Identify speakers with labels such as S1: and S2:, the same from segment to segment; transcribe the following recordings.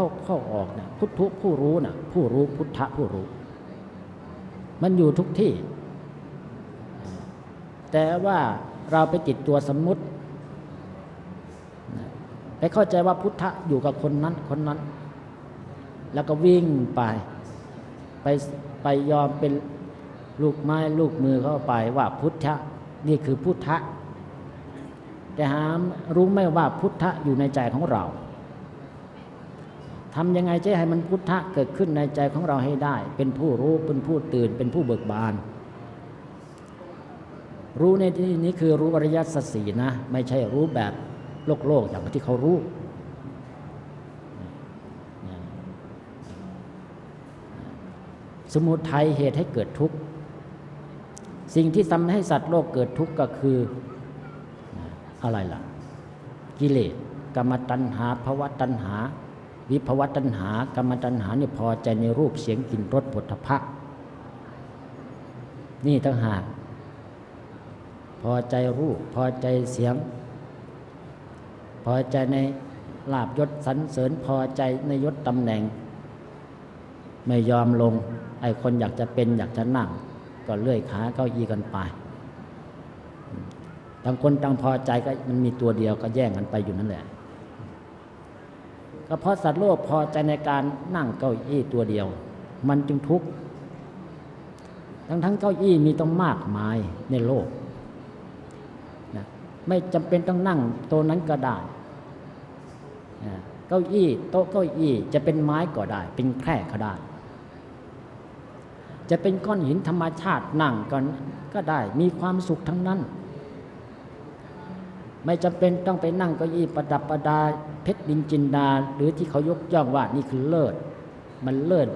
S1: เข้าเข้าออกเนี่ยพุทธุผู้รู้น่ะผู้รู้พุทธะผู้รู้ มันอยู่ทุกที่ แต่ว่าเราไปติดตัวสมมุติไปเข้าใจว่าพุทธะอยู่กับคนนั้นคนนั้น แล้วก็วิ่งไปไปไปยอมเป็นลูกไม้ลูกมือเข้าไปว่าพุทธะนี่คือพุทธะแต่หามรู้ไหมว่าพุทธะอยู่ในใจของเรา ทำยังไงจะให้มันพุทธะเกิดขึ้นในใจของเราให้ได้ เป็นผู้รู้เป็นผู้ตื่นเป็นผู้เบิกบาน รู้ในที่นี้คือรู้อริยสัจสีนะ ไม่ใช่รู้แบบโลกโลกอย่างที่เขารู้สมุทัยเหตุให้เกิดทุกข์ สิ่งที่ทำให้สัตว์โลกเกิดทุกข์ก็คืออะไรล่ะ กิเลสกรรมตัณหาภวะตัณหา วิภวตัณหากรรมตัณหาเนี่ยพอใจในรูปเสียงกลิ่นรสผลพะนี่ทั้งหากพอใจรูปพอใจเสียง พอใจในลาบยศสรรเสริญพอใจในยศตำแหน่ง ไม่ยอมลง ไอ้คนอยากจะเป็นอยากจะนั่ง ก็เลื่อยขาเก้าอี้กันไปต่างคนต่างพอใจก็มันมีตัวเดียวก็แย่งกันไปอยู่นั่นแหละ ก็เพราะสัตว์โลกพอใจในการนั่งเก้าอี้ตัวเดียว มันจึงทุกข์ทั้งทั้งเก้าอี้มีต้องมากมายในโลกนะไม่จำเป็นต้องนั่งโต๊ะนั้นก็ได้นะเก้าอี้โต๊ะเก้าอี้จะเป็นไม้ก็ได้ เป็นแคร่ก็ได้ จะเป็นก้อนหินธรรมชาตินั่งก็ก็ได้มีความสุขทั้งนั้น ไม่จำเป็นต้องไปนั่งเก้าอี้ประดับประดา เพชรดินจินดาหรือที่เขายกย่องว่านี่คือเลิศ มันเลิศ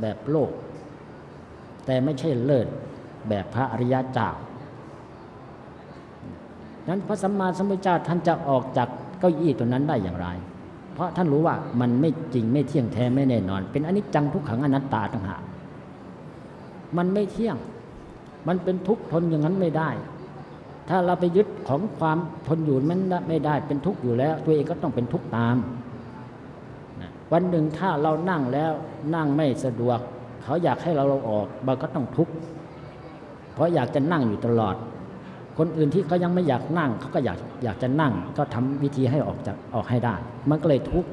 S1: แบบโลก แต่ไม่ใช่เลิศแบบพระอริยเจ้านั้นพระสัมมาสัมพุทธเจ้าท่านจะออกจากเก้าอี้ตัวนั้นได้อย่างไร เพราะท่านรู้ว่ามันไม่จริงไม่เที่ยงแท้ไม่แน่นอน เป็นอนิจจังทุกขังอนัตตาต่างหากมันไม่เที่ยง มันเป็นทุกข์ทนอย่างนั้นไม่ได้ ถ้าเราไปยึดของความทนอยู่มันไม่ได้เป็นทุกข์อยู่แล้ว ตัวเองก็ต้องเป็นทุกข์ตาม วันหนึ่งถ้าเรานั่งแล้วนั่งไม่สะดวก เขาอยากให้เราเราออกเราก็ต้องทุกข์เพราะอยากจะนั่งอยู่ตลอด คนอื่นที่เขายังไม่อยากนั่งเขาก็อยากอยากจะนั่ง ก็ทำวิธีให้ออกจากออกให้ได้ มันก็เลยทุกข์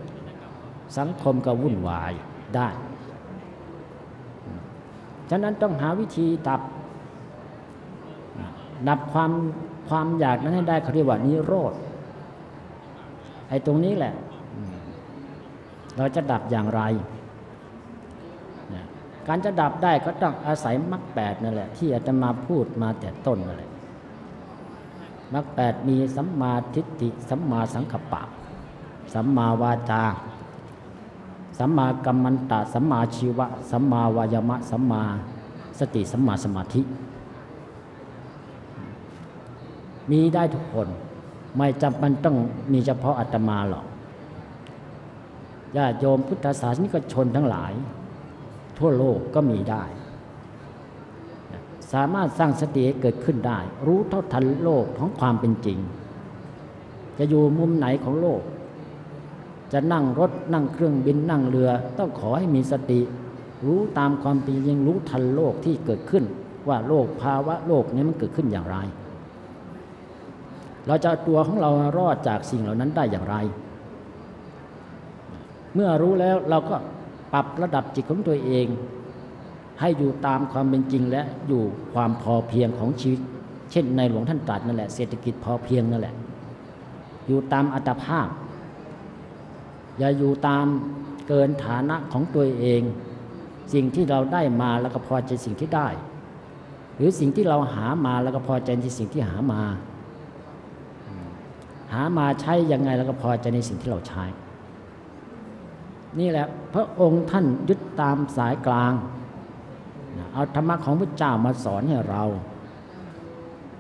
S1: สังคมก็วุ่นวายได้ ฉะนั้นต้องหาวิธีดับ ดับความความอยากนั้นให้ได้เขาเรียกว่านิโรธไอ้ตรงนี้แหละ เราจะดับอย่างไร การจะดับได้ก็ต้องอาศัยมรรคแปดนั่นแหละ ที่อาจจะมาพูดมาแต่ต้นนั่นแหละมรรคแปดมีสัมมาทิฏฐิสัมมาสังกัปปะ สัมมาวาจา สัมมากัมมันตะ สัมมาชีวะ สัมมาวายามะ สัมมาสติสัมมาสมาธิ มีได้ทุกคน ไม่จำเป็นต้องมีเฉพาะอาตมาหรอกญาติโยมพุทธศาสนิกชนทั้งหลาย ทั่วโลกก็มีได้ สามารถสร้างสติให้เกิดขึ้นได้ รู้เท่าทันโลกของความเป็นจริง จะอยู่มุมไหนของโลก จะนั่งรถนั่งเครื่องบินนั่งเรือ ต้องขอให้มีสติ รู้ตามความเป็นจริงรู้ทันโลกที่เกิดขึ้น ว่าโลกภาวะโลกนี้มันเกิดขึ้นอย่างไร เราจะตัวของเรารอดจากสิ่งเหล่านั้นได้อย่างไร เมื่อรู้แล้วเราก็ปรับระดับจิตของตัวเอง ให้อยู่ตามความเป็นจริงและอยู่ความพอเพียงของชีวิต เช่นในหลวงท่านตรัสนั่นแหละเศรษฐกิจพอเพียงนั่นแหละ อยู่ตามอัตภาพ อย่าอยู่ตามเกินฐานะของตัวเอง สิ่งที่เราได้มาแล้วก็พอใจสิ่งที่ได้ หรือสิ่งที่เราหามาแล้วก็พอใจในสิ่งที่หามา หามาใช้ยังไงแล้วก็พอใจในสิ่งที่เราใช้ นี่แหละพระองค์ท่านยึดตามสายกลางเอาธรรมะของพระเจ้ามาสอนให้เรา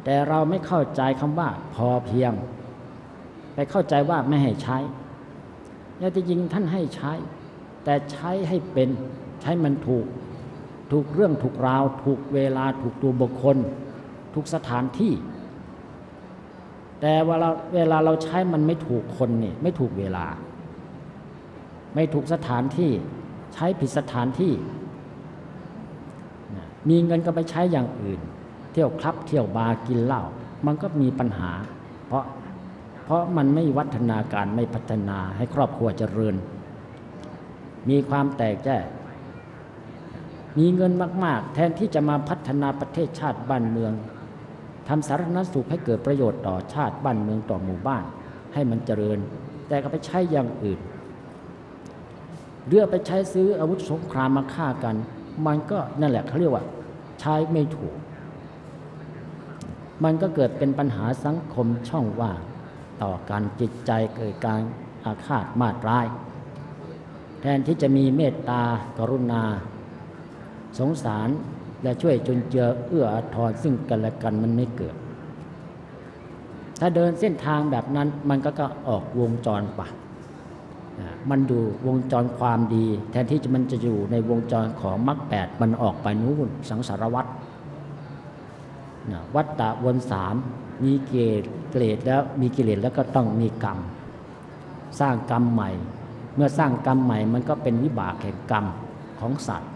S1: แต่เราไม่เข้าใจคำว่าพอเพียง ไปเข้าใจว่าไม่ให้ใช้แล้วจริงท่านให้ใช้ แต่ใช้ให้เป็นใช้มันถูก ถูกเรื่องถูกราว ถูกเวลาถูกตัวบุคคล ถูกสถานที่ แต่เวลาเวลาเราใช้มันไม่ถูกคนนี่ไม่ถูกเวลา ไม่ถูกสถานที่ใช้ผิดสถานที่ มีเงินก็ไปใช้อย่างอื่น เที่ยวคลับเที่ยวบาร์กินเหล้ามันก็มีปัญหา เพราะเพราะมันไม่วัฒนาการไม่พัฒนาให้ครอบครัวเจริญ มีความแตกแยกมีเงินมาก ๆ แทนที่จะมาพัฒนาประเทศชาติบ้านเมือง ทำสาธารณสุขให้เกิดประโยชน์ต่อชาติบ้านเมืองต่อหมู่บ้าน ให้มันเจริญ แต่ก็ไปใช้อย่างอื่นเรือไปใช้ซื้ออาวุธสงครามมาฆ่ากัน มันก็นั่นแหละเขาเรียกว่า ใช้ไม่ถูก มันก็เกิดเป็นปัญหาสังคมช่องว่างต่อการจิตใจเกิดการอาฆาตมาดร้าย แทนที่จะมีเมตตากรุณา สงสาร และช่วยจนเจือเอื้ออาทรซึ่งกันและกันมันไม่เกิด ถ้าเดินเส้นทางแบบนั้นมันก็ก็ออกวงจรปะอ่ามันดูวงจรความดี แทนที่จะมันจะอยู่ในวงจรของมรรคแปดมันออกไปนู้นสังสารวัตรวัตตะวนสามมีเกศเกรดแล้วมีกิเลสแล้วก็ต้องมีกรรม สร้างกรรมใหม่ เมื่อสร้างกรรมใหม่มันก็เป็นวิบากแห่งกรรมของสัตว์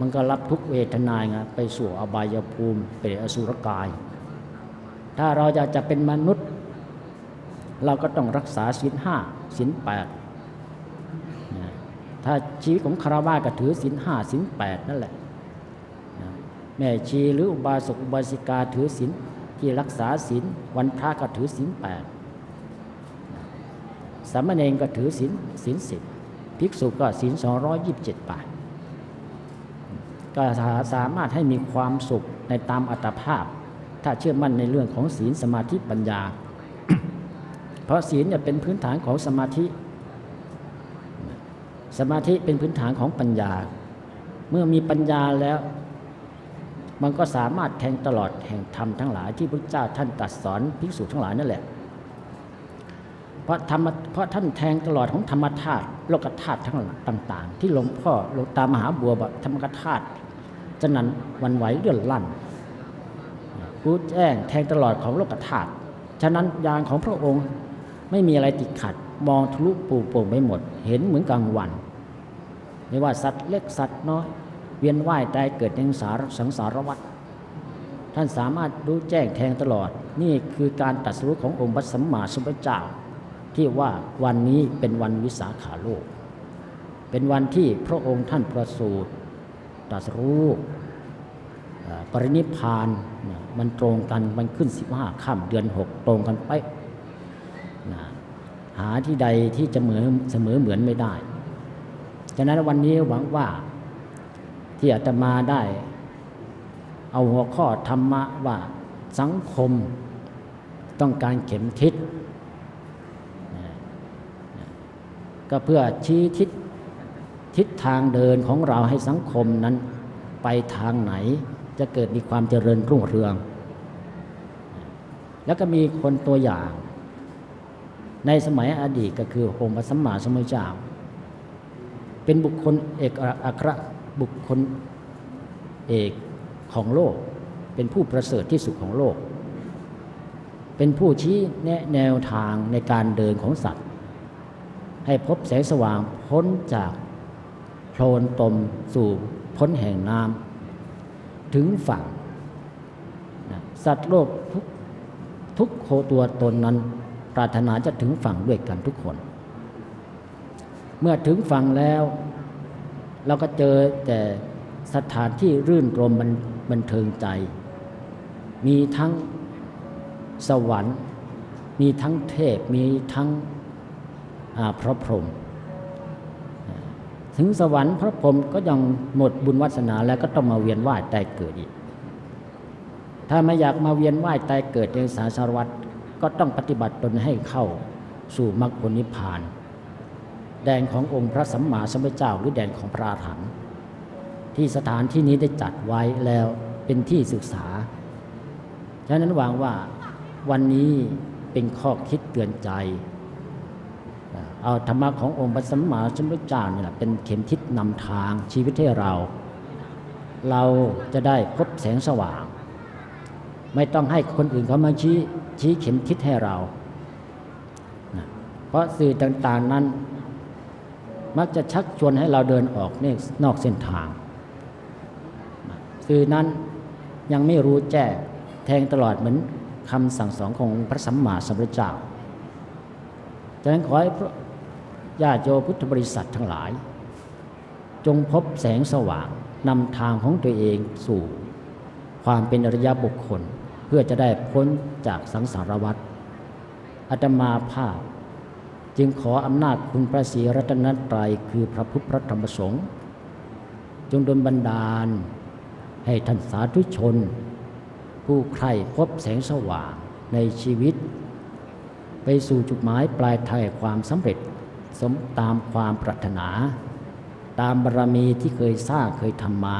S1: มันก็รับทุกเวทนาไงไปสู่อบายภูมิเป็นอสุรกาย ถ้าเราอยากจะเป็นมนุษย์ เราก็ต้องรักษาศีลห้าศีลแปดถ้าชีวิตของคารวะก็ถือศีลห้าศีลแปดนั่นแหละแม่ชีหรืออุบาสกอุบาสิกาถือศีลที่รักษาศีลวันพระก็ถือศีลแปดสามเณรก็ถือศีลศีลสิบภิกษุก็ศีลสองร้อยยี่สิบเจ็ดบาท ก็สามารถให้มีความสุขในตามอัตภาพ ถ้าเชื่อมั่นในเรื่องของศีลสมาธิปัญญา เพราะศีลเนี่ยเป็นพื้นฐานของสมาธิ สมาธิเป็นพื้นฐานของปัญญา เมื่อมีปัญญาแล้ว มันก็สามารถแทงตลอดแห่งธรรมทั้งหลายที่พระเจ้าท่านตรัสสอนภิกษุทั้งหลายนั่นแหละเพราะธรรมเพราะท่านแทงตลอดของธรรมธาตุโลกธาตุทั้งต่าง ๆ ที่หลวงพ่อหลวงตามหาบัวบอกธรรมธาตุ จะนั้นวันไหวเลื่อนลั่นรู้แจ้งแทงตลอดของโลกธาตุฉะนั้นยานของพระองค์ไม่มีอะไรติดขัด มองทะลุปูโป่งไปหมด เห็นเหมือนกลางวันไม่ว่าสัตว์เล็กสัตว์น้อย เวียนว่ายตายเกิดในสารสังสารวัฏท่านสามารถรู้แจ้งแทงตลอด นี่คือการตัดสู้ขององค์พระสัมมาสัมพุทธเจ้า ที่ว่าวันนี้เป็นวันวิสาขาโลก เป็นวันที่พระองค์ท่านประสูติ ตรัสรู้ปรินิพานมันตรงกันมันขึ้น 15ค่ำเดือน 6 ตรงกันไปนะหาที่ใดที่จะเหมือนเสมอเหมือนไม่ได้ฉะนั้นวันนี้หวังว่าที่อาตมาได้ เอาหัวข้อธรรมะว่าสังคมต้องการเข็มทิศก็เพื่อชี้ทิศ ทิศทางเดินของเราให้สังคมนั้น ไปทางไหนจะเกิดมีความเจริญรุ่งเรือง แล้วก็มีคนตัวอย่าง ในสมัยอดีตก็คือองค์พระสัมมาสัมพุทธเจ้า เป็นบุคคลเอกอัครบุคคลเอกของโลก เป็นผู้ประเสริฐที่สุดของโลก เป็นผู้ชี้แนะแนวทางในการเดินของสัตว์ ให้พบแสงสว่างพ้นจาก โคลนตมสู่พ้นแห่งน้ำถึงฝั่งนะสัตว์โลกทุกทุกโคตัวตนนั้น ปรารถนาจะถึงฝั่งด้วยกันทุกคน เมื่อถึงฝั่งแล้ว เราก็เจอแต่สถานที่รื่นรมบันบันเทิงใจ มีทั้งสวรรค์ มีทั้งเทพ มีทั้งพระพรหม ถึงสวรรค์พระพรหมก็ยังหมดบุญวาสนาแล้วก็ต้องมาเวียนว่ายตายเกิดอีก ถ้าไม่อยากมาเวียนว่ายตายเกิดในสาสารวัฏก็ต้องปฏิบัติตนให้เข้าสู่มรรคผลนิพพาน แดนขององค์พระสัมมาสัมพุทธเจ้าหรือแดนของพระอรหันต์ที่สถานที่นี้ได้จัดไว้แล้วเป็นที่ศึกษา ฉะนั้นหวังว่าวันนี้เป็นข้อคิดเตือนใจ เอาธรรมะขององค์พระสัมมาสัมพุทธเจ้านี่แหละเป็นเข็มทิศนำทางชีวิตให้เรา เราจะได้พบแสงสว่าง ไม่ต้องให้คนอื่นเขามาชี้ชี้เข็มทิศให้เรา เพราะสื่อต่างๆนั้น มักจะชักชวนให้เราเดินออกนอกเส้นทาง สื่อนั้นยังไม่รู้แจ้งแทงตลอดเหมือนคำสั่งสอนของพระสัมมาสัมพุทธเจ้าฉะนั้นขอให้ ญาติโยพุทธบริษัททั้งหลาย จงพบแสงสว่างนำทางของตัวเองสู่ ความเป็นอริยบุคคลเพื่อจะได้พ้นจากสังสารวัฏอาตมาภาพ จึงขออำนาจคุณพระศรีรัตนตรัยคือพระพุทธพระธรรมสงฆ์จงดลบันดาล ให้ท่านสาธุชน ผู้ใครพบแสงสว่างในชีวิต ไปสู่จุดหมายปลายทางความสำเร็จ สมตามความปรารถนา ตามบารรมีที่เคยสร้างเคยทำมา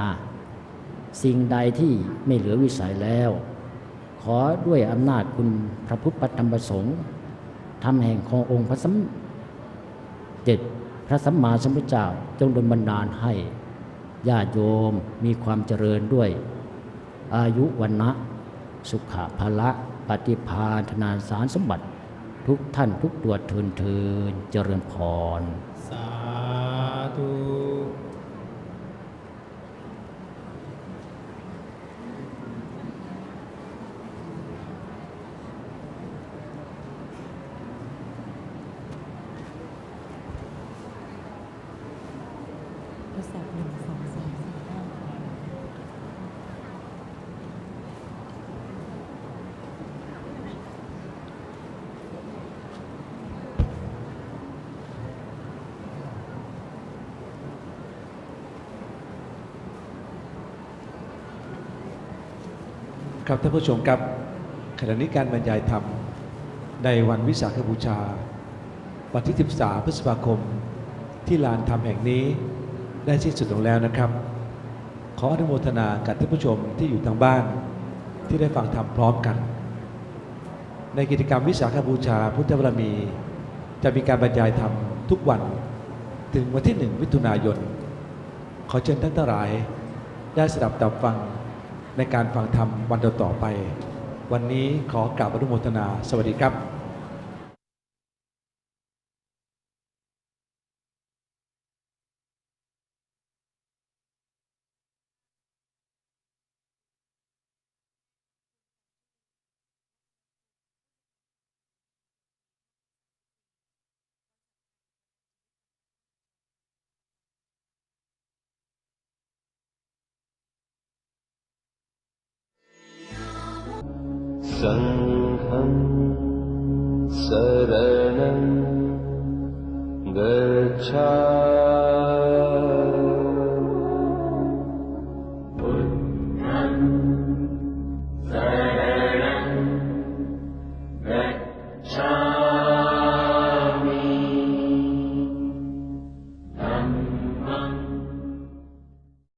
S1: สิ่งใดที่ไม่เหลือวิสัยแล้ว ขอด้วยอำนาจคุณพระพุทธธรรมประสงค์ทำแห่งขององค์พระสัมเด็จพระสัมมาสัมพุทธเจ้าจงดลบันดาลให้ญาติโยมมีความเจริญด้วย อายุวันนะสุขภาละปฏิภาณธนาสารสมบัติ ทุกท่านทุกตัวเทินเทินเจริญพร
S2: สาธุ
S3: ทดสอบหนึ่งสองสามสี่ห้า
S2: ครับท่านผู้ชมครับขณะนี้การบรรยายธรรมในวันวิสาขบูชา วันที่ 13 พฤษภาคม ที่ลานธรรมแห่งนี้ได้สิ้นสุดลงแล้วนะครับ ขออนุโมทนากับท่านผู้ชมที่อยู่ทางบ้านที่ได้ฟังธรรมพร้อมกัน ในกิจกรรมวิสาขบูชาพุทธบารมี จะมีการบรรยายธรรมทุกวันถึงวันที่ 1 มิถุนายน ขอเชิญท่านทั้งหลาย ได้สดับตับฟัง ในการฟังธรรมวันต่อๆไป วันนี้ขอกราบอนุโมทนา สวัสดีครับ
S4: सङ्घं शरणं गच्छा